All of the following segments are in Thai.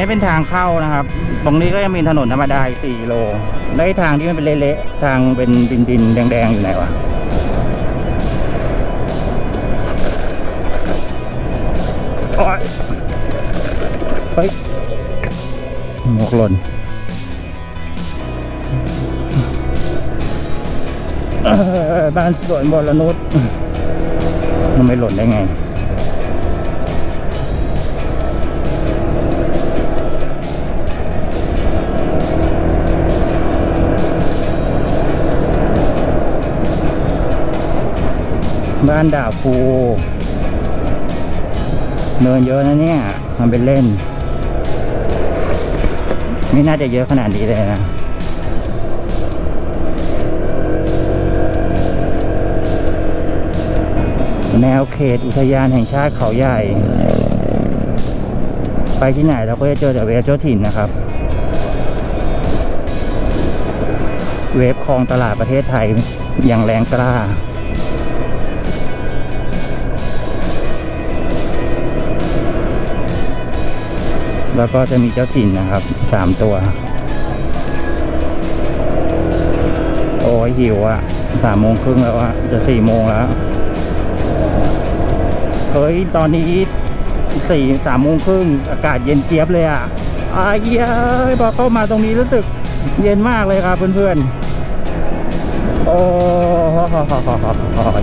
นี้เป็นทางเข้านะครับ ตรงนี้ก็ยังมีถนนธรรมดาอีก4โลแล้วไอ้ทางที่มันเป็นเละๆ ทางเป็นดินดินๆแดงๆ อยู่ไหนวะโอ๊ยเฮ้ยหมวกหล่นบ้านสวนบรนุชมันไม่หล่นได้ไง บ้านดาบฟูเนินเยอะนะเนี่ยมันเป็นเล่น ไม่น่าจะเยอะขนาดนี้เลยนะแนวเขตอุทยานแห่งชาติเขาใหญ่ ไปที่ไหนเราก็จะเจอแต่เวฟเจ้าถิ่นนะครับ เวฟคลองตลาดประเทศไทยอย่างแรงกล้า แล้วก็จะมีเจ้าถิ่นนะครับสามตัว โอ้ยหิวอะ่ะสามโมงครึ่งแล้วอะ่ะจะสี่โมงแล้ว เฮ้ย ตอนนี้สี่สามโมงครึ่งอากาศเย็นเจี๊ยบเลยอะ่ะอ้ายเย้ยพอเข้ามาตรงนี้รู้สึกเย็นมากเลยครับเพื่อนๆ โอ้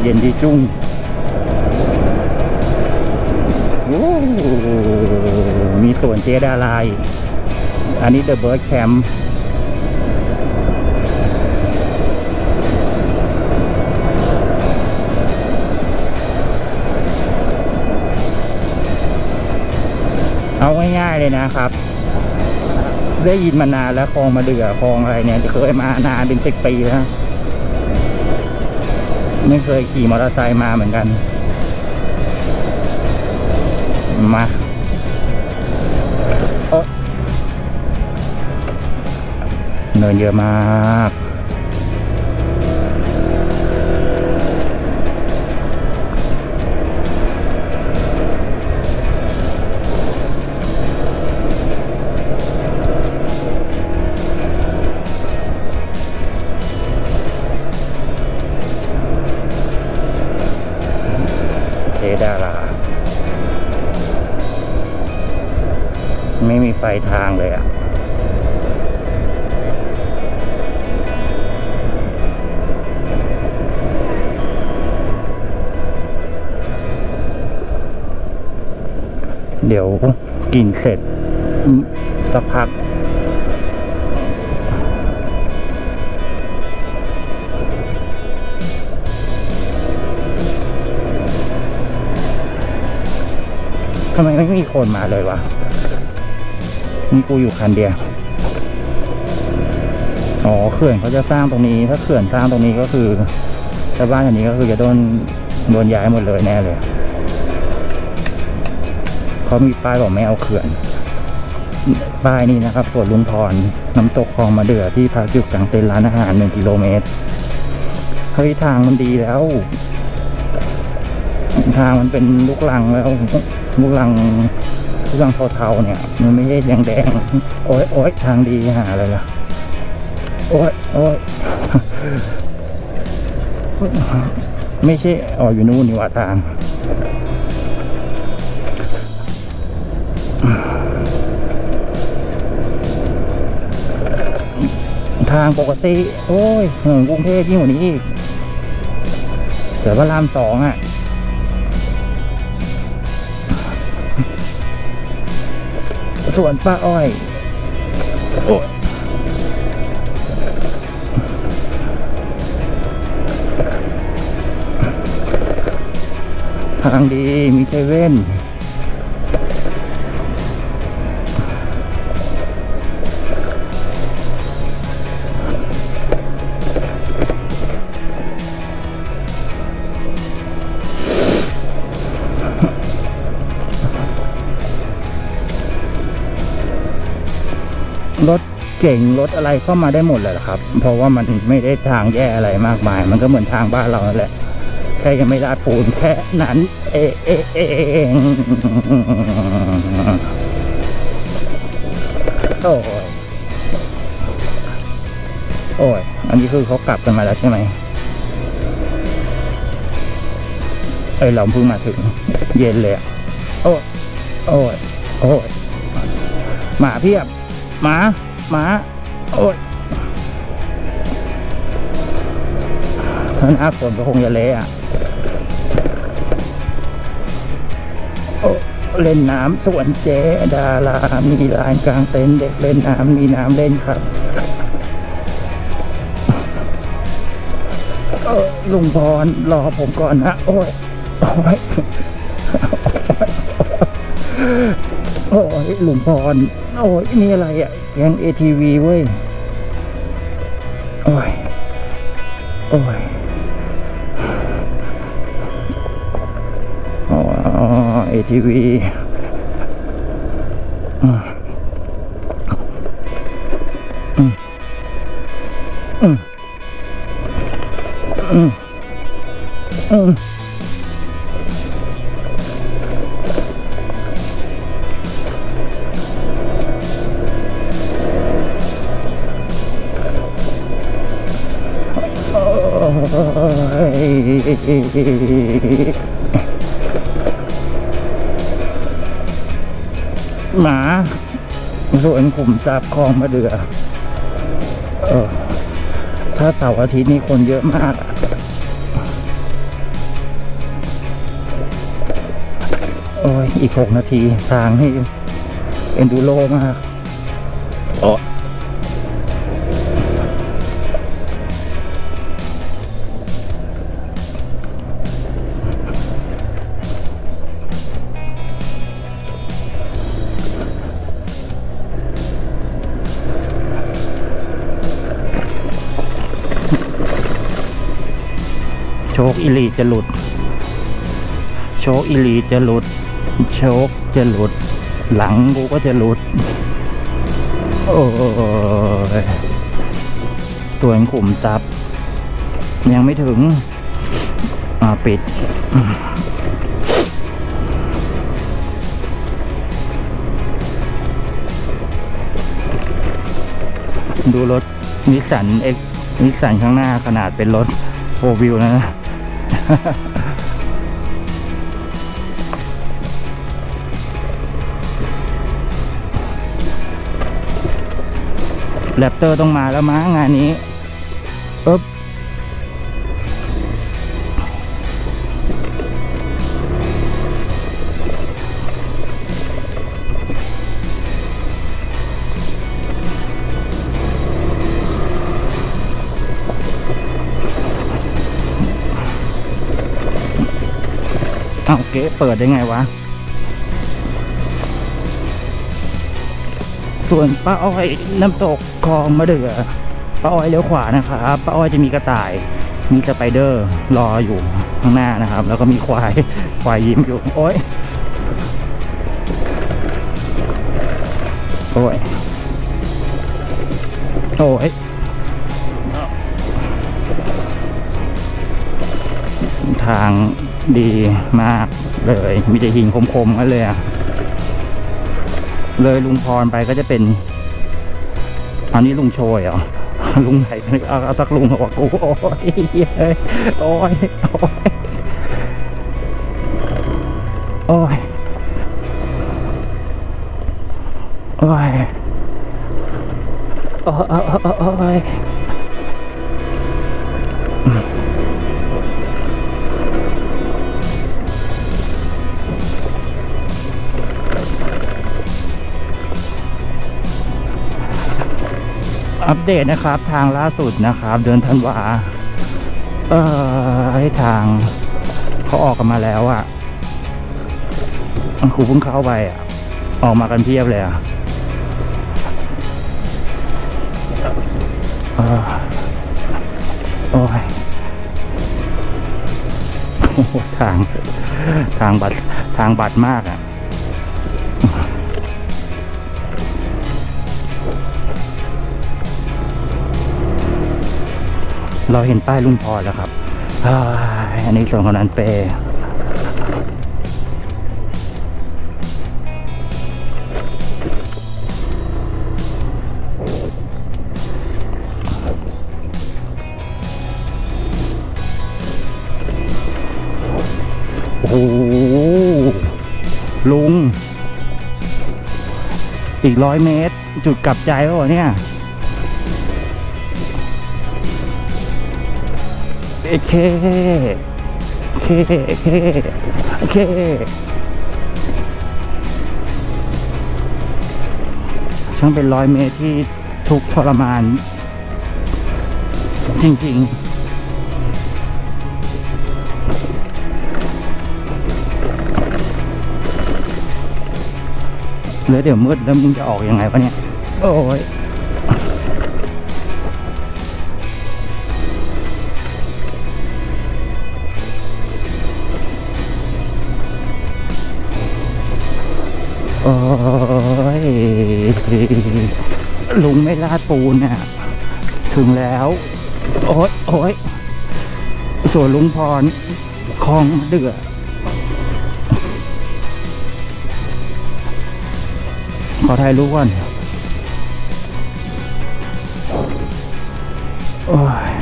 เย็นดีจุ้งโอ้ มีสวนเจดาลาย อันนี้เดอะเบิร์ดแคมป์เอาง่ายๆเลยนะครับ ได้ยินมานานแล้วคลองมาเดือคลองอะไรเนี่ยเคยมานานเป็นสิบปีแล้ว ไม่เคยขี่มอเตอร์ไซค์มาเหมือนกัน มา เนินเยอะมากเจดาราไม่มีไฟทางเลยอะ เดี๋ยวกินเสร็จอืมสักพัก ทำไมไม่มีคนมาเลยวะมีกูอยู่คันเดียว อ๋อเขื่อนเขาจะสร้างตรงนี้ ถ้าเขื่อนสร้างตรงนี้ก็คือชาวบ้านอย่างนี้ก็คือจะโดนโดนย้ายหมดเลยแน่เลย เขามีป้ายบอกไม่เอาเขื่อน ป้ายนี้นะครับสวนลุงพร น้ำตกคลองมาเดือที่พักอยู่กลางเต็นท์ร้านอาหารหนึ่งกิโลเมตร เฮ้ยทางมันดีแล้ว ทางมันเป็นลูกลังแล้วลูกลังลูกลังเทาๆเนี่ย มันไม่ใช่แดงแดงโอ้ยโอ้ยทางดีหาอะไรล่ะ โอ้ยโอ้ยไม่ใช่อ๋ออยู่นู่นนี่ว่าทาง ทางปกติ โอ้ยหมือนกรุงเทพยิ่งกว่านี้อีกเสือพระรามสองอะ ส่วนป้าอ้อย โอ้ยทางดีมีเซเว่น เก่งรถอะไรเข้ามาได้หมดเลยหรอครับ เพราะว่ามันไม่ได้ทางแย่อะไรมากมาย มันก็เหมือนทางบ้านเราแหละแค่ยังไม่ราดปูนแค่นั้น เอเอเองโอ้ยโอ้ย อันนี้คือเขากลับกันมาแล้วใช่ไหมเอ้ยเราเพิ่งมาถึง เย็นเลยอะโอ้ยโอ้ยโอ้ยหมาเพียบหมา ม้า โอ้ยถ้าหน้าฝนก็คงจะเละอะโอ้เล่นน้ำสวนเจดารา มีลานกลางเต็นท์เด็กเล่นน้ำมีน้ำเล่นครับเออลุงพรรอผมก่อนนะ โอ้ยโอ้ย โอ้ยหลุงพรโอ้ยนี่อะไรอะแกง ATV เว้ย โอ้ย โอ้ยอ๋อ ATV อืมอืมอืมอืม หมาส่วนขุมทรัพย์คลองมะเดือ เออ ถ้าเสาร์อาทิตย์นี่คนเยอะมากอะโอ้ย อีกหกนาที ทางนี่เอ็นดูโลมากโอ้ ชคอิลีจะหลุด โชคอิลีจะหลุด โชคจะหลุด หลังกูก็จะหลุด โอ้ยส่วนขุมทรัพย์ ยังไม่ถึง อ่า ปิดดูรถนิสสันเอ็กนิสสันข้างหน้าขนาดเป็นรถโฟวิวนะ แรปเตอร์ต้องมาแล้วมั้งงานนี้ปึ๊บ เอาเก๊เปิดได้ไงวะ ส่วนป้าอ้อยน้ำตกคลองมะเดื่อป้าอ้อยเลี้ยวขวานะครับป้าอ้อยจะมีกระต่าย มีสไปเดอร์รออยู่ข้างหน้านะครับ แล้วก็มีควายควายยิ้มอยู่ โอ้ย มากเลย มีแต่หินคมๆกันเลยอะเลยลุงพรไปก็จะเป็น อันนี้ลุงโชยเหรอลุงไหนเอาเอาสักลุงมาบอกกูโอ้ยเฮ้ยโอ้ยโอ้ยโอ้ยโอ้ยโอ้ยโอ้ยโอ้ย อัปเดตนะครับทางล่าสุดนะครับ เดือนธันวาเออให้ทางเขาออกกันมาแล้วอะครูเพิ่งเข้าไปอะออกมากันเพียบเลยอะโอ้ยโอ้ทางทางบัดทางบัดมากอะ เราเห็นป้ายลุงพอแล้วครับอันนี้ส่วนของนันเปโอ้โหลุง อีกร้อยเมตร จุดกลับใจแล้วเนี่ย เคเคเคเคช่างเป็นร้อยเมตรที่ทุกทรมาน จริง ๆแล้วเดี๋ยวมืดแล้วมึงจะออกยังไงวะเนี่ย โอ้ย ลุงไม่ลาดปูนเนี่ยถึงแล้ว โอ๊ยโอ๊ยส่วนลุงพรคลองเดือขอถ่ายรูปก่อนโอ้ย